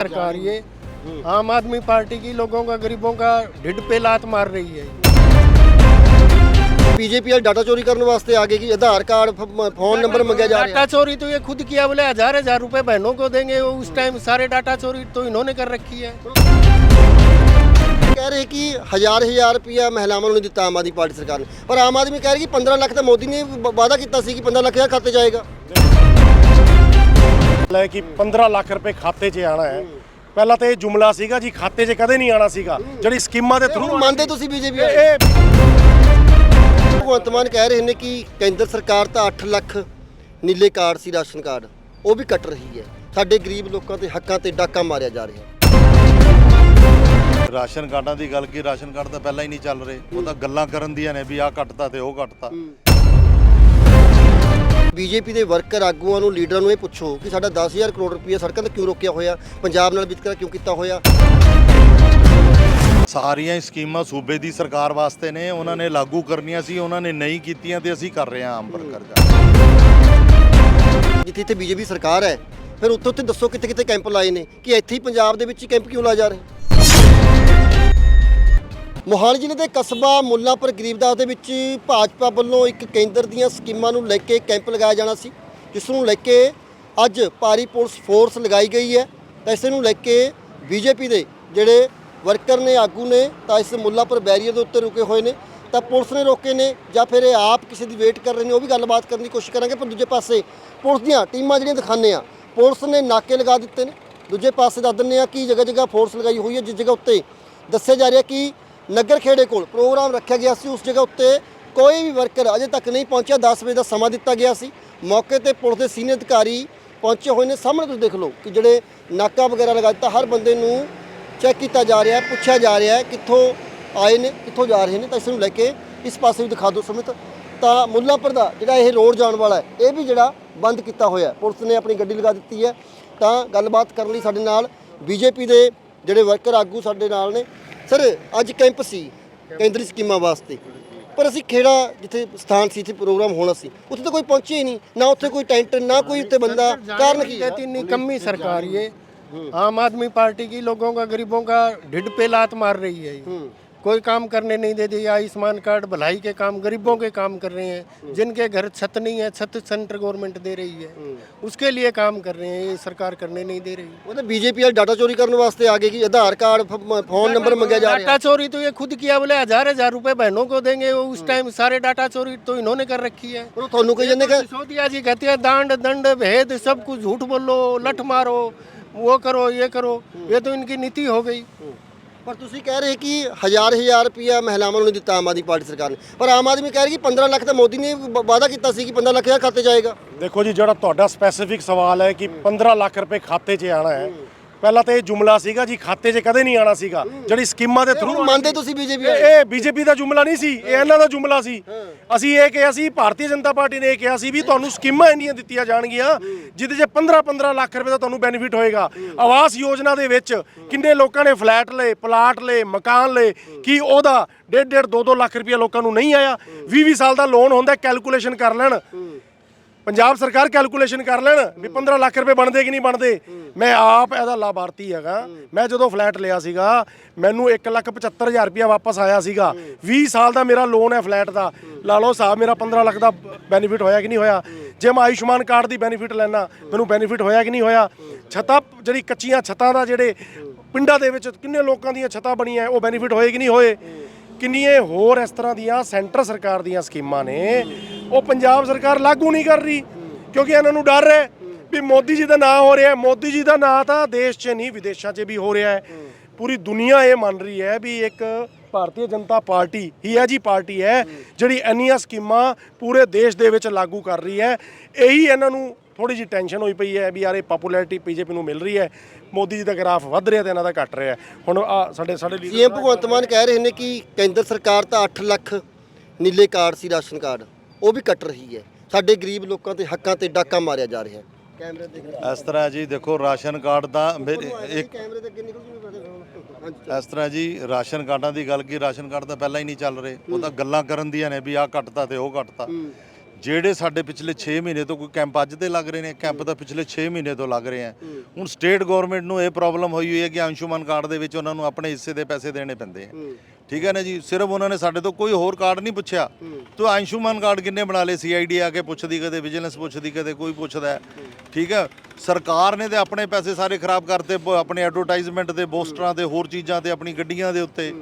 सरकार ये आम आदमी पार्टी की लोगों का गरीबों का ढिड पे लात मार रही है ਬੀਜੇਪੀ ਵਾਲੇ ਡਾਟਾ ਚੋਰੀ ਕਰਨ ਵਾਸਤੇ ਆ ਗਏ ਕਿ ਆਧਾਰ ਕਾਰਡ ਫ- ਫੋਨ ਨੰਬਰ ਮੰਗਿਆ ਜਾ ਰਿਹਾ डाटा चोरी तो ये खुद किया बोले हजार हजार रुपए बहनों को देंगे वो उस टाइम सारे डाटा चोरी तो इन्होंने कर रखी है ਕਹਿ ਰਹੇ ਕਿ ਹਜ਼ਾਰ ਹਜ਼ਾਰ ਰੁਪਿਆ ਮਹਿਲਾਵਾਂ ਨੂੰ ਨਹੀਂ ਦਿੱਤਾ ਆਮ ਆਦਮੀ ਪਾਰਟੀ ਸਰਕਾਰ ਨੇ ਪਰ ਆਮ ਆਦਮੀ ਕਹਿ ਰਹੀ ਕਿ 15 ਲੱਖ ਤਾਂ ਮੋਦੀ ਨੇ ਵ- ਵਾਅਦਾ ਕੀਤਾ ਸੀ ਕਿ 15 ਲੱਖ ਦਾ ਖਾਤੇ ਜਾਏਗਾ ਲੈ ਕਿ 15 ਲੱਖ ਰੁਪਏ ਖਾਤੇ 'ਚ ਆਣਾ ਹੈ। ਪਹਿਲਾਂ ਤਾਂ ਇਹ ਜੁਮਲਾ ਸੀਗਾ ਜੀ ਖਾਤੇ 'ਚ ਕਦੇ ਨਹੀਂ ਆਣਾ ਸੀਗਾ। ਜਿਹੜੀ ਸਕੀਮਾਂ ਦੇ ਥਰੂ ਮੰਨਦੇ ਤੁਸੀਂ ਬੀਜੇਪੀ ਇਹ ਭਗਵੰਤ ਮਾਨ ਕਹਿ ਰਹੇ ਨੇ ਕਿ ਕੇਂਦਰ ਸਰਕਾਰ ਤਾਂ 8 ਲੱਖ ਨੀਲੇ ਕਾਰਡ ਸੀ ਰਾਸ਼ਨ ਕਾਰਡ। ਉਹ ਵੀ ਕੱਟ ਰਹੀ ਹੈ। ਸਾਡੇ ਗਰੀਬ ਲੋਕਾਂ ਦੇ ਹੱਕਾਂ ਤੇ ਡਾਕਾ ਮਾਰਿਆ ਜਾ ਰਿਹਾ ਹੈ। ਰਾਸ਼ਨ ਕਾਰਡਾਂ ਦੀ ਗੱਲ ਕੀ ਰਾਸ਼ਨ ਕਾਰਡ ਤਾਂ ਪਹਿਲਾਂ ਹੀ ਨਹੀਂ ਚੱਲ ਰਹੇ। ਉਹ ਤਾਂ ਗੱਲਾਂ ਕਰਨ ਦੀਆਂ ਨੇ ਵੀ ਆਹ ਕੱਟਤਾ ਤੇ ਉਹ ਕੱਟਤਾ ਬੀਜੇਪੀ ਦੇ ਵਰਕਰ ਆਗੂਆਂ ਨੂੰ ਲੀਡਰਾਂ ਨੂੰ ਇਹ ਪੁੱਛੋ ਕਿ ਸਾਡਾ 10000 ਕਰੋੜ ਰੁਪਏ ਸੜਕਾਂ ਤੇ ਕਿਉਂ ਰੋਕਿਆ ਹੋਇਆ? ਪੰਜਾਬ ਨਾਲ ਵਿਤਕਰਾ ਕਿਉਂ ਕੀਤਾ ਹੋਇਆ? ਸਾਰੀਆਂ ਹੀ ਸਕੀਮਾਂ ਸੂਬੇ ਦੀ ਸਰਕਾਰ ਵਾਸਤੇ ਨੇ ਉਹਨਾਂ ਨੇ ਲਾਗੂ ਕਰਨੀਆਂ ਸੀ ਉਹਨਾਂ ਨੇ ਨਹੀਂ ਕੀਤੀਆਂ ਤੇ ਅਸੀਂ ਕਰ ਰਹੇ ਹਾਂ ਆਮ ਵਰਕਰ ਜਾ ਜਿੱਥੇ ਇੱਥੇ ਬੀਜੇਪੀ ਸਰਕਾਰ ਹੈ ਫਿਰ ਉੱਥੇ ਉੱਥੇ ਦੱਸੋ ਕਿੱਥੇ ਕਿੱਥੇ ਕੈਂਪ ਲਾਏ ਨੇ ਕਿ ਇੱਥੇ ਹੀ ਪੰਜਾਬ ਦੇ ਵਿੱਚ ਹੀ ਕੈਂਪ ਕਿਉਂ ਲਾਏ ਜਾ ਰਹੇ? ਮੋਹਾਲੀ ਜ਼ਿਲ੍ਹੇ ਦੇ ਕਸਬਾ ਮੁੱਲਾਂਪੁਰ ਗਰੀਬਦਾਸ ਦੇ ਵਿੱਚ ਭਾਜਪਾ ਵੱਲੋਂ ਇੱਕ ਕੇਂਦਰ ਦੀਆਂ ਸਕੀਮਾਂ ਨੂੰ ਲੈ ਕੇ ਕੈਂਪ ਲਗਾਇਆ ਜਾਣਾ ਸੀ, ਜਿਸ ਨੂੰ ਲੈ ਕੇ ਅੱਜ ਭਾਰੀ ਪੁਲਿਸ ਫੋਰਸ ਲਗਾਈ ਗਈ ਹੈ। ਤਾਂ ਇਸ ਨੂੰ ਲੈ ਕੇ ਬੀਜੇਪੀ ਦੇ ਜਿਹੜੇ ਵਰਕਰ ਨੇ, ਆਗੂ ਨੇ, ਤਾਂ ਇਸ ਮੁੱਲਾਪੁਰ ਬੈਰੀਅਰ ਦੇ ਉੱਤੇ ਰੁਕੇ ਹੋਏ ਨੇ। ਤਾਂ ਪੁਲਿਸ ਨੇ ਰੋਕੇ ਨੇ ਜਾਂ ਫਿਰ ਇਹ ਆਪ ਕਿਸੇ ਦੀ ਵੇਟ ਕਰ ਰਹੇ ਨੇ, ਉਹ ਵੀ ਗੱਲਬਾਤ ਕਰਨ ਦੀ ਕੋਸ਼ਿਸ਼ ਕਰਾਂਗੇ। ਪਰ ਦੂਜੇ ਪਾਸੇ ਪੁਲਿਸ ਦੀਆਂ ਟੀਮਾਂ ਜਿਹੜੀਆਂ ਦਿਖਾਉਂਦੇ ਆ ਪੁਲਿਸ ਨੇ ਨਾਕੇ ਲਗਾ ਦਿੱਤੇ ਨੇ। ਦੂਜੇ ਪਾਸੇ ਦੱਸ ਦਿੰਦੇ ਆ ਕਿ ਜਗ੍ਹਾ ਜਗ੍ਹਾ ਫੋਰਸ ਲਗਾਈ ਹੋਈ ਹੈ, ਜਿਸ ਜਗ੍ਹਾ ਉੱਤੇ ਦੱਸਿਆ ਜਾ ਰਿਹਾ ਕਿ ਨਗਰ ਖੇੜੇ ਕੋਲ ਪ੍ਰੋਗਰਾਮ ਰੱਖਿਆ ਗਿਆ ਸੀ। ਉਸ ਜਗ੍ਹਾ ਉੱਤੇ ਕੋਈ ਵੀ ਵਰਕਰ ਅਜੇ ਤੱਕ ਨਹੀਂ ਪਹੁੰਚਿਆ। 10 ਵਜੇ ਦਾ ਸਮਾਂ ਦਿੱਤਾ ਗਿਆ ਸੀ। ਮੌਕੇ ਤੇ ਪੁਲਿਸ ਦੇ ਸੀਨੀਅਰ ਅਧਿਕਾਰੀ ਪਹੁੰਚੇ ਹੋਏ ਨੇ। ਸਾਹਮਣੇ ਤੁਸੀਂ ਦੇਖ ਲਓ ਕਿ ਜਿਹੜੇ ਨਾਕਾ ਵਗੈਰਾ ਲਗਾ ਦਿੱਤਾ, ਹਰ ਬੰਦੇ ਨੂੰ ਚੈੱਕ ਕੀਤਾ ਜਾ ਰਿਹਾ ਪੁੱਛਿਆ ਜਾ ਰਿਹਾ ਕਿੱਥੋਂ ਆਏ ਨੇ, ਕਿੱਥੋਂ ਜਾ ਰਹੇ ਨੇ। ਤਾਂ ਇਸ ਨੂੰ ਲੈ ਕੇ ਇਸ ਪਾਸੇ ਵੀ ਦਿਖਾ ਦਿਓ ਸੁਮਿਤ। ਤਾਂ ਮੁੱਲਾਂਪੁਰ ਦਾ ਜਿਹੜਾ ਇਹ ਰੋਡ ਜਾਣ ਵਾਲਾ ਹੈ, ਇਹ ਵੀ ਜਿਹੜਾ ਬੰਦ ਕੀਤਾ ਹੋਇਆ ਪੁਲਿਸ ਨੇ ਆਪਣੀ ਗੱਡੀ ਲਗਾ ਦਿੱਤੀ ਹੈ। ਤਾਂ ਗੱਲਬਾਤ ਕਰਨ ਲਈ ਸਾਡੇ ਨਾਲ ਬੀਜੇਪੀ ਦੇ ਜਿਹੜੇ ਵਰਕਰ ਆਗੂ ਸਾਡੇ ਨਾਲ ਨੇ ਸਰ ਅੱਜ ਕੈਂਪ ਸੀ ਕੇਂਦਰੀ ਸਕੀਮਾਂ ਵਾਸਤੇ ਪਰ ਅਸੀਂ ਖੇੜਾ ਜਿੱਥੇ ਸਥਾਨ ਸੀ ਇੱਥੇ ਪ੍ਰੋਗਰਾਮ ਹੋਣਾ ਸੀ ਉੱਥੇ ਤਾਂ ਕੋਈ ਪਹੁੰਚਿਆ ਹੀ ਨਹੀਂ ਨਾ ਉੱਥੇ ਕੋਈ ਟੈਂਟ ਨਾ ਕੋਈ ਉੱਥੇ ਬੰਦਾ ਕਾਰਨ ਕੀ ਹੈ देती निकम्मी सरकार ये आम आदमी पार्टी की लोगों का गरीबों का ढिड पे लात मार रही है ये। कोई काम करने नहीं दे दिया आयुष्मान कार्ड भलाई के काम गरीबों के काम कर रहे हैं हम्म। जिनके घर छत नहीं है छत सेंटर गवर्नमेंट दे रही है हम्म। उसके लिए काम कर रहे हैं ये सरकार करने नहीं दे रही। मतलब बीजेपी आज डाटा चोरी करने वास्ते आगे की आधार कार्ड फ़ोन नंबर मंगाया जा डाटा चोरी तो ये खुद किया बोले हज़ार हज़ार रुपए बहनों को देंगे वो उस हम्म। टाइम सारे डाटा चोरी तो इन्होंने कर रखी है। तो तो सोदिया जी कहते हैं दांड दंड भेद सब कुछ झूठ बोलो लठ मारो वो करो ये करो ये तो इनकी नीति हो गई। ਪਰ ਤੁਸੀਂ ਕਹਿ ਰਹੇ ਕਿ ਹਜ਼ਾਰ ਹਜ਼ਾਰ ਰੁਪਿਆ ਮਹਿਲਾਵਾਂ ਨੂੰ ਨਹੀਂ ਦਿੱਤਾ ਆਮ ਆਦਮੀ ਪਾਰਟੀ ਸਰਕਾਰ ਨੇ। ਪਰ ਆਮ ਆਦਮੀ ਕਹਿ ਰਹੀ ਕਿ 15 ਲੱਖ ਤਾਂ ਮੋਦੀ ਨੇ ਵ- ਵਾਅਦਾ ਕੀਤਾ ਸੀ ਕਿ 15 ਲੱਖ ਦਾ ਖਾਤੇ ਜਾਏਗਾ ਦੇਖੋ ਜੀ ਜਿਹੜਾ ਤੁਹਾਡਾ ਸਪੈਸੀਫਿਕ ਸਵਾਲ ਹੈ ਕਿ 15 ਲੱਖ ਰੁਪਏ ਖਾਤੇ 'ਚ ਆਣਾ ਹੈ। ਪਹਿਲਾਂ ਤਾਂ ਇਹ ਜੁਮਲਾ ਸੀਗਾ ਜੀ ਖਾਤੇ 'ਚ ਕਦੇ ਨਹੀਂ ਆਣਾ ਸੀਗਾ। ਜਿਹੜੀ ਸਕੀਮਾਂ ਦੇ ਥਰੂ ਮੰਨਦੇ ਤੁਸੀਂ ਬੀਜੇਪੀ ਇਹ ਬੀਜੇਪੀ ਦਾ ਜੁਮਲਾ ਨਹੀਂ ਸੀ ਇਹ ਇਹਨਾਂ ਦਾ ਜੁਮਲਾ ਸੀ। ਅਸੀਂ ਇਹ ਕਿਹਾ ਸੀ ਭਾਰਤੀ ਜਨਤਾ ਪਾਰਟੀ ਨੇ ਇਹ ਕਿਹਾ ਸੀ ਵੀ ਤੁਹਾਨੂੰ ਸਕੀਮਾਂ ਇੰਨੀਆਂ ਦਿੱਤੀਆਂ ਜਾਣਗੀਆਂ ਜਿਹਦੇ 'ਚ 15-15 ਲੱਖ ਰੁਪਏ ਦਾ ਤੁਹਾਨੂੰ ਬੈਨੀਫਿਟ ਹੋਏਗਾ। ਆਵਾਸ ਯੋਜਨਾ ਦੇ ਵਿੱਚ ਕਿੰਨੇ ਲੋਕਾਂ ਨੇ ਫਲੈਟ ਲਏ ਪਲਾਟ ਲਏ ਮਕਾਨ ਲਏ ਕੀ ਉਹਦਾ 1.5 2-2 ਲੱਖ ਰੁਪਏ ਲੋਕਾਂ ਨੂੰ ਨਹੀਂ ਆਇਆ? 20-20 ਸਾਲ ਦਾ ਲੋਨ ਹੁੰਦਾ ਕੈਲਕੂਲੇਸ਼ਨ ਕਰ ਲੈਣ। ਪੰਜਾਬ ਸਰਕਾਰ ਕੈਲਕੂਲੇਸ਼ਨ ਕਰ ਲੈਣ ਵੀ 15 ਲੱਖ ਰੁਪਏ ਬਣਦੇ ਕਿ ਨਹੀਂ ਬਣਦੇ? ਮੈਂ ਆਪ ਇਹਦਾ ਲਾਭਾਰਥੀ ਹੈਗਾ। ਮੈਂ ਜਦੋਂ ਫਲੈਟ ਲਿਆ ਸੀਗਾ ਮੈਨੂੰ 175000 ਰੁਪਇਆ ਵਾਪਸ ਆਇਆ ਸੀਗਾ। 20 ਸਾਲ ਦਾ ਮੇਰਾ ਲੋਨ ਹੈ ਫਲੈਟ ਦਾ। ਲਾ ਲਓ ਸਾਹਿਬ ਮੇਰਾ 15 ਲੱਖ ਦਾ ਬੈਨੀਫਿਟ ਹੋਇਆ ਕਿ ਨਹੀਂ ਹੋਇਆ? ਜੇ ਮੈਂ ਆਯੁਸ਼ਮਾਨ ਕਾਰਡ ਦੀ ਬੈਨੀਫਿਟ ਲੈਣਾ ਮੈਨੂੰ ਬੈਨੀਫਿਟ ਹੋਇਆ ਕਿ ਨਹੀਂ ਹੋਇਆ? ਛੱਤਾਂ ਜਿਹੜੀ ਕੱਚੀਆਂ ਛੱਤਾਂ ਦਾ ਜਿਹੜੇ ਪਿੰਡਾਂ ਦੇ ਵਿੱਚ ਕਿੰਨੇ ਲੋਕਾਂ ਦੀਆਂ ਛੱਤਾਂ ਬਣੀਆਂ ਉਹ ਬੈਨੀਫਿਟ ਹੋਏ ਕਿ ਨਹੀਂ ਹੋਏ? ਕਿੰਨੀਆਂ ਹੋਰ ਇਸ ਤਰ੍ਹਾਂ ਦੀਆਂ ਸੈਂਟਰ ਸਰਕਾਰ ਦੀਆਂ ਸਕੀਮਾਂ ਨੇ ਉਹ ਪੰਜਾਬ ਸਰਕਾਰ ਲਾਗੂ ਨਹੀਂ ਕਰ ਰਹੀ, ਕਿਉਂਕਿ ਇਹਨਾਂ ਨੂੰ ਡਰ ਹੈ ਵੀ ਮੋਦੀ ਜੀ ਦਾ ਨਾਂ ਹੋ ਰਿਹਾ ਮੋਦੀ ਜੀ ਦਾ ਨਾਂ ਤਾਂ ਦੇਸ਼ 'ਚ ਨਹੀਂ, ਵਿਦੇਸ਼ਾਂ 'ਚ ਵੀ ਹੋ ਰਿਹਾ ਹੈ। ਪੂਰੀ ਦੁਨੀਆ ਇਹ ਮੰਨ ਰਹੀ ਹੈ ਵੀ ਇੱਕ ਭਾਰਤੀ ਜਨਤਾ ਪਾਰਟੀ ਹੀ ਹੈ ਜੀ ਪਾਰਟੀ ਹੈ ਜਿਹੜੀ ਇੰਨੀਆਂ ਸਕੀਮਾਂ ਪੂਰੇ ਦੇਸ਼ ਦੇ ਵਿੱਚ ਲਾਗੂ ਕਰ ਰਹੀ ਹੈ। ਇਹੀ ਇਹਨਾਂ ਨੂੰ ਥੋੜੀ ਜਿਹੀ ਟੈਨਸ਼ਨ ਹੋਈ ਪਈ ਹੈ ਵੀ ਯਾਰ ਇਹ ਪਪੂਲੈਰਿਟੀ ਬੀਜੇਪੀ ਨੂੰ ਮਿਲ ਰਹੀ ਹੈ। ਮੋਦੀ ਜੀ ਦਾ ਗ੍ਰਾਫ ਵੱਧ ਰਿਹਾ ਤੇ ਇਹਨਾਂ ਦਾ ਘਟ ਰਿਹਾ। ਹੁਣ ਆ ਸਾਡੇ ਸਾਡੇ ਲੀਡਰ ਸੀਐਮ ਭਗਵੰਤ ਮਾਨ ਕਹਿ ਰਹੇ ਨੇ ਕਿ ਕੇਂਦਰ ਸਰਕਾਰ ਤਾਂ 8 ਲੱਖ ਨੀਲੇ ਕਾਰਡ ਸੀ ਰਾਸ਼ਨ ਕਾਰਡ। ਉਹ ਵੀ ਕੱਟ ਰਹੀ ਹੈ। ਸਾਡੇ ਗਰੀਬ ਲੋਕਾਂ ਦੇ ਹੱਕਾਂ ਤੇ ਡਾਕਾ ਮਾਰਿਆ ਜਾ ਰਿਹਾ ਹੈ। ਕੈਮਰੇ ਦੇਖ ਇਸ ਤਰ੍ਹਾਂ ਜੀ ਦੇਖੋ ਰਾਸ਼ਨ ਕਾਰਡ ਦਾ ਮੇਰੇ- ਇੱਕ ਕੈਮਰੇ ਦੇ ਅੱਗੇ ਨਿਕਲ ਜੂਗੇ ਹਾਂਜੀ ਇਸ ਤਰ੍ਹਾਂ ਜੀ ਰਾਸ਼ਨ ਕਾਰਡਾਂ ਦੀ ਗੱਲ ਕੀ ਰਾਸ਼ਨ ਕਾਰਡ ਤਾਂ ਪਹਿਲਾਂ ਹੀ ਨਹੀਂ ਚੱਲ ਰਹੇ। ਉਹ ਤਾਂ ਗੱਲਾਂ ਕਰਨ ਦੀਆਂ ਨੇ ਵੀ ਆਹ ਕੱਟਤਾ ਤੇ ਉਹ ਕੱਟਤਾ ਜਿਹੜੇ ਸਾਡੇ ਪਿਛਲੇ 6 ਮਹੀਨੇ ਤੋਂ ਕੋਈ ਕੈਂਪ ਅੱਜ ਦੇ ਲੱਗ ਰਹੇ ਨੇ ਕੈਂਪ ਤਾਂ ਪਿਛਲੇ 6 ਮਹੀਨੇ ਤੋਂ ਲੱਗ ਰਹੇ ਆ। ਹੁਣ ਸਟੇਟ ਗਵਰਨਮੈਂਟ ਨੂੰ ਇਹ ਪ੍ਰੋਬਲਮ ਹੋਈ ਹੋਈ ਹੈ ਕਿ ਅੰਸ਼ੁਮਨ ਕਾਰਡ ਦੇ ਵਿੱਚ ਉਹਨਾਂ ਨੂੰ ਆਪਣੇ ਹਿੱਸੇ ਦੇ ਪੈਸੇ ਦੇਣੇ ਪੈਂਦੇ ਆ। ਠੀਕ ਹੈ ਨਾ ਜੀ? ਸਿਰਫ ਉਹਨਾਂ ਨੇ ਸਾਡੇ ਤੋਂ ਕੋਈ ਹੋਰ ਕਾਰਡ ਨਹੀਂ ਪੁੱਛਿਆ। ਤੋ ਅੰਸ਼ੁਮਨ ਕਾਰਡ ਕਿੰਨੇ ਬਣਾ ਲਏ? ਸੀਆਈਡੀ ਆ ਕੇ ਪੁੱਛਦੀ ਕਦੇ ਵਿਜੀਲੈਂਸ ਪੁੱਛਦੀ ਕਦੇ ਕੋਈ ਪੁੱਛਦਾ। ਠੀਕ ਹੈ? ਸਰਕਾਰ ਨੇ ਤੇ ਆਪਣੇ ਪੈਸੇ ਸਾਰੇ ਖਰਾਬ ਕਰਤੇ ਆਪਣੇ ਐਡਵਰਟਾਈਜ਼ਮੈਂਟ ਤੇ ਪੋਸਟਰਾਂ ਤੇ ਹੋਰ ਚੀਜ਼ਾਂ ਤੇ ਆਪਣੀ ਗੱਡੀਆਂ ਦੇ ਉੱਤੇ।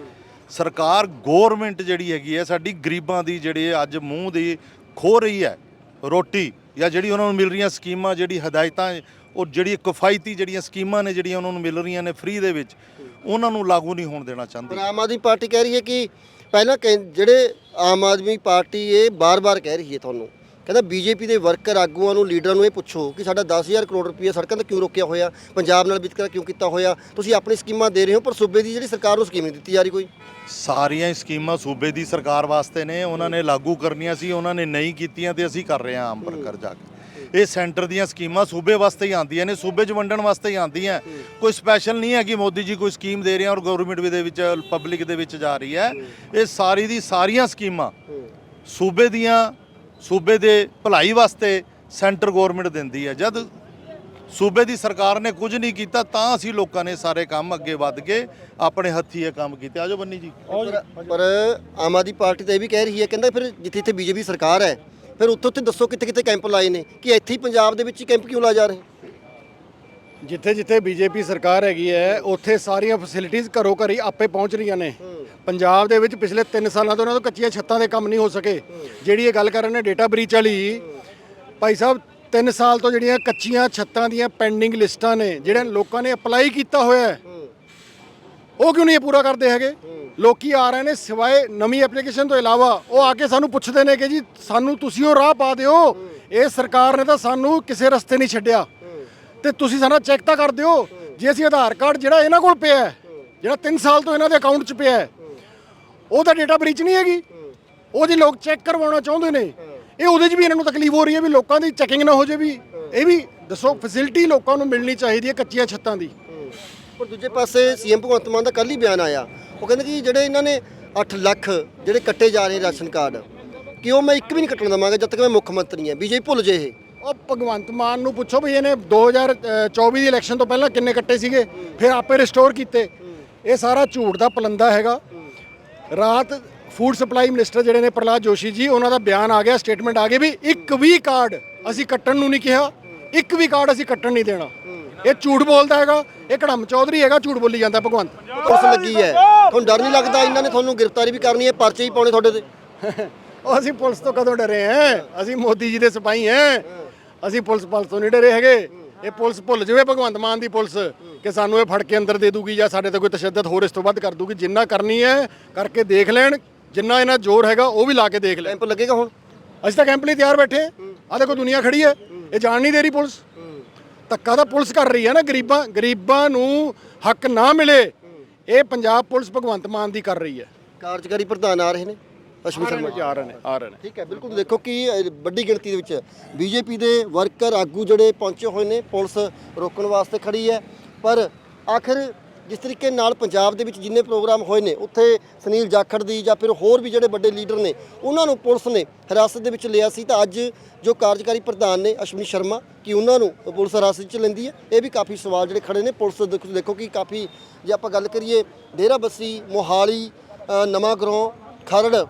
ਸਰਕਾਰ ਗਵਰਨਮੈਂਟ ਜਿਹੜੀ ਹੈਗੀ ਹੈ ਸਾਡੀ ਗਰੀਬਾਂ ਦੀ ਜਿਹੜੀ ਅੱਜ ਮੂੰਹ ਦੀ ਖੋ ਰਹੀ ਹੈ ਰੋਟੀ ਜਾਂ ਜਿਹੜੀ ਉਹਨਾਂ ਨੂੰ ਮਿਲ ਰਹੀਆਂ ਸਕੀਮਾਂ ਜਿਹੜੀ ਹਦਾਇਤਾਂ ਉਹ ਜਿਹੜੀ ਕਿਫਾਇਤੀ ਜਿਹੜੀਆਂ ਸਕੀਮਾਂ ਨੇ ਜਿਹੜੀਆਂ ਉਹਨਾਂ ਨੂੰ ਮਿਲ ਰਹੀਆਂ ਨੇ ਫ੍ਰੀ ਦੇ ਵਿੱਚ ਉਹਨਾਂ ਨੂੰ ਲਾਗੂ ਨਹੀਂ ਹੋਣ ਦੇਣਾ ਚਾਹੁੰਦੀ। ਪਰ ਆਮ ਆਦਮੀ ਪਾਰਟੀ ਕਹਿ ਰਹੀ ਹੈ ਕਿ ਪਹਿਲਾਂ ਕਹਿ- ਜਿਹੜੇ ਆਮ ਆਦਮੀ ਪਾਰਟੀ ਇਹ ਬਾਰ-ਬਾਰ ਕਹਿ ਰਹੀ ਹੈ ਤੁਹਾਨੂੰ। ਕਹਿੰਦਾ ਬੀਜੇਪੀ ਦੇ ਵਰਕਰ ਆਗੂਆਂ ਨੂੰ ਲੀਡਰਾਂ ਨੂੰ ਇਹ ਪੁੱਛੋ ਕਿ ਸਾਡਾ 10000 ਕਰੋੜ ਰੁਪਏ ਸੜਕਾਂ ਤੇ ਕਿਉਂ ਰੋਕਿਆ ਹੋਇਆ? ਪੰਜਾਬ ਨਾਲ ਵਿਤਕਰਾ ਕਿਉਂ ਕੀਤਾ ਹੋਇਆ? ਤੁਸੀਂ ਆਪਣੀ ਸਕੀਮਾਂ ਦੇ ਰਹੇ ਹੋ ਪਰ ਸੂਬੇ ਦੀ ਜਿਹੜੀ ਸਰਕਾਰ ਨੂੰ ਸਕੀਮ ਨਹੀਂ ਦਿੱਤੀ ਜਾ ਰਹੀ ਕੋਈ। ਸਾਰੀਆਂ ਹੀ ਸਕੀਮਾਂ ਸੂਬੇ ਦੀ ਸਰਕਾਰ ਵਾਸਤੇ ਨੇ ਉਹਨਾਂ ਨੇ ਲਾਗੂ ਕਰਨੀਆਂ ਸੀ ਉਹਨਾਂ ਨੇ ਨਹੀਂ ਕੀਤੀਆਂ ਤੇ ਅਸੀਂ ਕਰ ਰਹੇ ਹਾਂ ਆਮ ਪ੍ਰਕਾਰ ਜਾ ਕੇ। ਇਹ ਸੈਂਟਰ ਦੀਆਂ ਸਕੀਮਾਂ ਸੂਬੇ ਵਾਸਤੇ ਹੀ ਆਉਂਦੀਆਂ ਨੇ, ਸੂਬੇ 'ਚ ਵੰਡਣ ਵਾਸਤੇ ਹੀ ਆਉਂਦੀਆਂ। ਕੋਈ ਸਪੈਸ਼ਲ ਨਹੀਂ ਹੈ ਕਿ ਮੋਦੀ ਜੀ ਕੋਈ ਸਕੀਮ ਦੇ ਰਹੇ ਆ ਔਰ ਗਵਰਨਮੈਂਟ ਵੀ ਦੇ ਵਿੱਚ ਪਬਲਿਕ ਦੇ ਵਿੱਚ ਜਾ ਰਹੀ ਹੈ। ਇਹ ਸਾਰੀ ਦੀ ਸਾਰੀਆਂ ਸਕੀਮਾਂ ਸੂਬੇ ਦੀਆਂ, ਸੂਬੇ ਦੇ ਭਲਾਈ ਵਾਸਤੇ ਸੈਂਟਰ ਗਵਰਨਮੈਂਟ ਦਿੰਦੀ ਹੈ। ਜਦ ਸੂਬੇ ਦੀ ਸਰਕਾਰ ਨੇ ਕੁਝ ਨਹੀਂ ਕੀਤਾ, ਤਾਂ ਅਸੀਂ ਲੋਕਾਂ ਨੇ ਸਾਰੇ ਕੰਮ ਅੱਗੇ ਵੱਧ ਕੇ ਆਪਣੇ ਹੱਥੀਂ ਇਹ ਕੰਮ ਕੀਤੇ। ਆਜੋ ਬੰਨੀ ਜੀ। ਪਰ ਪਰ ਆਮ ਆਦਮੀ ਪਾਰਟੀ ਤਾਂ ਇਹ ਵੀ ਕਹਿ ਰਹੀ ਹੈ, ਕਹਿੰਦਾ ਫਿਰ ਜਿੱਥੇ ਇੱਥੇ ਬੀਜੇਪੀ ਸਰਕਾਰ ਹੈ ਫਿਰ ਉੱਥੇ ਉੱਥੇ ਦੱਸੋ ਕਿੱਥੇ ਕਿੱਥੇ ਕੈਂਪ ਲਾਏ ਨੇ? ਕਿ ਇੱਥੇ ਹੀ ਪੰਜਾਬ ਦੇ ਵਿੱਚ ਹੀ ਕੈਂਪ ਕਿਉਂ ਲਾਏ ਜਾ ਰਹੇ? ਜਿੱਥੇ ਜਿੱਥੇ ਬੀਜੇਪੀ ਸਰਕਾਰ ਹੈਗੀ ਹੈ ਉੱਥੇ ਸਾਰੀਆਂ ਫੈਸਿਲਿਟੀਆਂ ਘਰੋ ਘਰੀ ਆਪੇ ਪਹੁੰਚ ਰਹੀਆਂ ਨੇ। ਪੰਜਾਬ ਦੇ ਵਿੱਚ ਪਿਛਲੇ 3 ਸਾਲਾਂ ਤੋਂ ਉਹਨਾਂ ਤੋਂ ਕੱਚੀਆਂ ਛੱਤਾਂ ਦੇ ਕੰਮ ਨਹੀਂ ਹੋ ਸਕੇ। ਜਿਹੜੀ ਇਹ ਗੱਲ ਕਰ ਰਹੇ ਨੇ ਡੇਟਾ ਬ੍ਰੀਚ ਵਾਲੀ ਭਾਈ ਸਾਹਿਬ 3 ਸਾਲ ਤੋਂ ਜਿਹੜੀਆਂ ਕੱਚੀਆਂ ਛੱਤਾਂ ਦੀਆਂ ਪੈਂਡਿੰਗ ਲਿਸਟਾਂ ਨੇ ਜਿਹੜੇ ਲੋਕਾਂ ਨੇ ਅਪਲਾਈ ਕੀਤਾ ਹੋਇਆ ਉਹ ਕਿਉਂ ਨਹੀਂ ਪੂਰਾ ਕਰਦੇ ਹੈਗੇ? ਲੋਕੀ ਆ ਰਹੇ ਨੇ ਸਿਵਾਏ ਨਵੀਂ ਐਪਲੀਕੇਸ਼ਨ ਤੋਂ ਇਲਾਵਾ। ਉਹ ਆ ਕੇ ਸਾਨੂੰ ਪੁੱਛਦੇ ਨੇ ਕਿ ਜੀ ਸਾਨੂੰ ਤੁਸੀਂ ਉਹ ਰਾਹ ਪਾ ਦਿਓ। ਇਹ ਸਰਕਾਰ ਨੇ ਤਾਂ ਸਾਨੂੰ ਕਿਸੇ ਰਸਤੇ ਨਹੀਂ ਛੱਡਿਆ। ਤੇ ਤੁਸੀਂ ਸਾਡਾ ਚੈੱਕ ਤਾਂ ਕਰ ਦਿਓ। ਜੇ ਅਸੀਂ ਆਧਾਰ ਕਾਰਡ ਜਿਹੜਾ ਇਹਨਾਂ ਕੋਲ ਪਿਆ ਹੈ, ਜਿਹੜਾ 3 ਸਾਲ ਤੋਂ ਇਹਨਾਂ ਦੇ ਅਕਾਊਂਟ 'ਚ ਪਿਆ ਹੈ, ਉਹ ਤਾਂ ਡੇਟਾ ਬ੍ਰੀਚ ਨਹੀਂ ਹੈਗੀ। ਉਹ ਜੇ ਲੋਕ ਚੈੱਕ ਕਰਵਾਉਣਾ ਚਾਹੁੰਦੇ ਨੇ ਇਹ ਉਹਦੇ 'ਚ ਵੀ ਇਹਨਾਂ ਨੂੰ ਤਕਲੀਫ ਹੋ ਰਹੀ ਹੈ ਵੀ ਲੋਕਾਂ ਦੀ ਚੈਕਿੰਗ ਨਾ ਹੋ ਜੇ ਵੀ। ਇਹ ਵੀ ਦੱਸੋ ਫੈਸਿਲਿਟੀ ਲੋਕਾਂ ਨੂੰ ਮਿਲਣੀ ਚਾਹੀਦੀ ਹੈ ਕੱਚੀਆਂ ਛੱਤਾਂ ਦੀ। ਪਰ ਦੂਜੇ ਪਾਸੇ ਸੀਐਮ ਭਗਵੰਤ ਮਾਨ ਦਾ ਕੱਲ ਹੀ ਬਿਆਨ ਆਇਆ। ਉਹ ਕਹਿੰਦੇ ਕਿ ਜਿਹੜੇ ਇਹਨਾਂ ਨੇ 8 ਲੱਖ ਜਿਹੜੇ ਕੱਟੇ ਜਾ ਰਹੇ ਰਾਸ਼ਨ ਕਾਰਡ ਕਿ ਉਹ ਮੈਂ ਇੱਕ ਵੀ ਨਹੀਂ ਕੱਟਣ ਦਵਾਂਗਾ ਜਦ ਤੱਕ ਮੈਂ ਮੁੱਖ ਮੰਤਰੀ ਹਾਂ, ਬੀਜੇਪੀ ਭੁੱਲ ਜੇ ਇਹ। ਉਹ ਭਗਵੰਤ ਮਾਨ ਨੂੰ ਪੁੱਛੋ ਵੀ ਇਹਨੇ 2024 ਦੀ ਇਲੈਕਸ਼ਨ ਤੋਂ ਪਹਿਲਾਂ ਕਿੰਨੇ ਕੱਟੇ ਸੀਗੇ, ਫਿਰ ਆਪੇ ਰਿਸਟੋਰ ਕੀਤੇ। ਇਹ ਸਾਰਾ ਝੂਠ ਦਾ ਪਲੰਦਾ ਹੈਗਾ। ਰਾਤ ਫੂਡ ਸਪਲਾਈ ਮਿਨਿਸਟਰ ਜਿਹੜੇ ਨੇ ਪ੍ਰਲਾਦ ਜੋਸ਼ੀ ਜੀ, ਉਹਨਾਂ ਦਾ ਬਿਆਨ ਆ ਗਿਆ ਸਟੇਟਮੈਂਟ ਆ ਗਈ ਵੀ ਇੱਕ ਵੀ ਕਾਰਡ ਅਸੀਂ ਕੱਟਣ ਨੂੰ ਨਹੀਂ ਕਿਹਾ, ਇੱਕ ਵੀ ਕਾਰਡ ਅਸੀਂ ਕੱਟਣ ਨਹੀਂ ਦੇਣਾ। ਇਹ ਝੂਠ ਬੋਲਦਾ ਹੈਗਾ ਇਹ ਕੜਮ ਚੌਧਰੀ ਹੈਗਾ ਝੂਠ ਬੋਲੀ ਜਾਂਦਾ ਭਗਵੰਤ। ਪੁਲਿਸ ਲੱਗੀ ਹੈ। ਤੁਹਾਨੂੰ ਡਰ ਨਹੀਂ ਲੱਗਦਾ ਇਹਨਾਂ ਨੇ ਤੁਹਾਨੂੰ ਗ੍ਰਿਫਤਾਰੀ ਵੀ ਕਰਨੀ ਹੈ ਪਰਚੇ ਹੀ ਪਾਉਣੇ ਤੁਹਾਡੇ ਤੇ? ਉਹ ਅਸੀਂ ਪੁਲਿਸ ਤੋਂ ਕਦੋਂ ਡਰੇ ਹਾਂ? ਅਸੀਂ ਮੋਦੀ ਜੀ ਦੇ ਸਿਪਾਹੀ ਹਾਂ। ਅਸੀਂ ਪੁਲਿਸ ਪਲ ਤੋਂ ਨਹੀਂ ਡਰੇ ਹੈਗੇ। ਇਹ ਪੁਲਿਸ ਭੁੱਲ ਜਾਵੇ ਭਗਵੰਤ ਮਾਨ ਦੀ ਪੁਲਿਸ ਕਿ ਸਾਨੂੰ ਇਹ ਫੜ ਕੇ ਅੰਦਰ ਦੇ ਦੂਗੀ ਜਾਂ ਸਾਡੇ ਤੇ ਕੋਈ ਤਸ਼ੱਦਦ ਹੋਰ ਇਸ ਤੋਂ ਵੱਧ ਕਰ ਦੂਗੀ। ਜਿੰਨਾ ਕਰਨੀ ਹੈ ਕਰਕੇ ਦੇਖ ਲੈਣ। ਜਿੰਨਾ ਇਹਨਾਂ ਜ਼ੋਰ ਹੈਗਾ ਉਹ ਵੀ ਲਾ ਕੇ ਦੇਖ ਲੈਣ। ਕੈਂਪ ਲੱਗੇਗਾ ਹੁਣ? ਅਸੀਂ ਤਾਂ ਕੈਂਪ ਲਈ ਤਿਆਰ ਬੈਠੇ ਆ ਦੇਖੋ ਦੁਨੀਆ ਖੜੀ ਹੈ। ਇਹ ਜਾਣ ਨਹੀਂ ਦੇ ਰਹੀ ਪੁਲਿਸ। ਧੱਕਾ ਤਾਂ ਪੁਲਿਸ ਕਰ ਰਹੀ ਹੈ ਨਾ ਗਰੀਬਾਂ ਗਰੀਬਾਂ ਨੂੰ ਹੱਕ ਨਾ ਮਿਲੇ ਇਹ ਪੰਜਾਬ ਪੁਲਿਸ ਭਗਵੰਤ ਮਾਨ ਦੀ ਕਰ ਰਹੀ ਹੈ। ਕਾਰਜਕਾਰੀ ਪ੍ਰਧਾਨ ਆ ਰਹੇ ਨੇ ਅਸ਼ਵਨੀ ਸ਼ਰਮਾ। ਆ ਰਹੇ ਨੇ ਆ ਰਹੇ ਨੇ। ਠੀਕ ਹੈ ਬਿਲਕੁਲ ਦੇਖੋ ਕਿ ਵੱਡੀ ਗਿਣਤੀ ਦੇ ਵਿੱਚ ਬੀਜੇਪੀ ਦੇ ਵਰਕਰ ਆਗੂ ਜਿਹੜੇ ਪਹੁੰਚੇ ਹੋਏ ਨੇ ਪੁਲਿਸ ਰੋਕਣ ਵਾਸਤੇ ਖੜੀ ਹੈ ਪਰ ਆਖਿਰ ਜਿਸ ਤਰੀਕੇ ਨਾਲ ਪੰਜਾਬ ਦੇ ਵਿੱਚ ਜਿੰਨੇ ਪ੍ਰੋਗਰਾਮ ਹੋਏ ਨੇ ਉੱਥੇ ਸੁਨੀਲ ਜਾਖੜ ਦੀ ਜਾਂ ਫਿਰ ਹੋਰ ਵੀ ਜਿਹੜੇ ਵੱਡੇ ਲੀਡਰ ਨੇ ਉਹਨਾਂ ਨੂੰ ਪੁਲਿਸ ਨੇ ਹਿਰਾਸਤ ਦੇ ਵਿੱਚ ਲਿਆ ਸੀ। ਤਾਂ ਅੱਜ ਜੋ ਕਾਰਜਕਾਰੀ ਪ੍ਰਧਾਨ ਨੇ ਅਸ਼ਵਨੀ ਸ਼ਰਮਾ ਕਿ ਉਹਨਾਂ ਨੂੰ ਪੁਲਿਸ ਹਿਰਾਸਤ 'ਚ ਲੈਂਦੀ ਹੈ। ਇਹ ਵੀ ਕਾਫੀ ਸਵਾਲ ਜਿਹੜੇ ਖੜੇ ਨੇ। ਪੁਲਿਸ ਦੇਖੋ ਕਿ ਕਾਫੀ ਜੇ ਆਪਾਂ ਗੱਲ ਕਰੀਏ ਡੇਰਾ ਬੱਸੀ ਮੋਹਾਲੀ ਅ, ਨਵਾਂ ਗਰੋਂ ਖਰੜ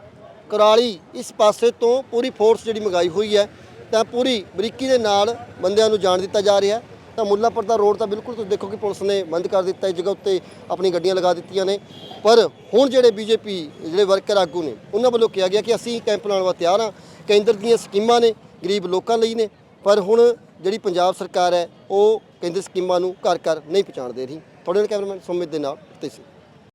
ਕਰਾਲੀ ਇਸ ਪਾਸੇ ਤੋਂ ਪੂਰੀ ਫੋਰਸ ਜਿਹੜੀ ਮੰਗਾਈ ਹੋਈ ਹੈ ਤਾਂ ਪੂਰੀ ਬਰੀਕੀ ਦੇ ਨਾਲ ਬੰਦਿਆਂ ਨੂੰ ਜਾਣ ਦਿੱਤਾ ਜਾ ਰਿਹਾ ਤਾਂ ਮੁੱਲਾਪੁਰ ਦਾ ਰੋਡ ਤਾਂ ਬਿਲਕੁਲ ਤੁਸੀਂ ਦੇਖੋ ਕਿ ਪੁਲਿਸ ਨੇ ਬੰਦ ਕਰ ਦਿੱਤਾ, ਇਸ ਜਗ੍ਹਾ ਉੱਤੇ ਆਪਣੀ ਗੱਡੀਆਂ ਲਗਾ ਦਿੱਤੀਆਂ ਨੇ। ਪਰ ਹੁਣ ਜਿਹੜੇ ਬੀਜੇਪੀ, ਜਿਹੜੇ ਵਰਕਰ ਆਗੂ ਨੇ, ਉਹਨਾਂ ਵੱਲੋਂ ਕਿਹਾ ਗਿਆ ਕਿ ਅਸੀਂ ਕੈਂਪ ਲਾਉਣ ਵਾਸਤੇ ਤਿਆਰ ਹਾਂ। ਕੇਂਦਰ ਦੀਆਂ ਸਕੀਮਾਂ ਨੇ, ਗਰੀਬ ਲੋਕਾਂ ਲਈ ਨੇ, ਪਰ ਹੁਣ ਜਿਹੜੀ ਪੰਜਾਬ ਸਰਕਾਰ ਹੈ, ਉਹ ਕੇਂਦਰ ਸਕੀਮਾਂ ਨੂੰ ਘਰ ਘਰ ਨਹੀਂ ਪਹੁੰਚਾਉਣ ਦੇ ਰਹੀ। ਤੁਹਾਡੇ ਨਾਲ ਕੈਮਰਾਮੈਨ ਸੁਮਿਤ ਦੇ ਨਾਲ ਤੇ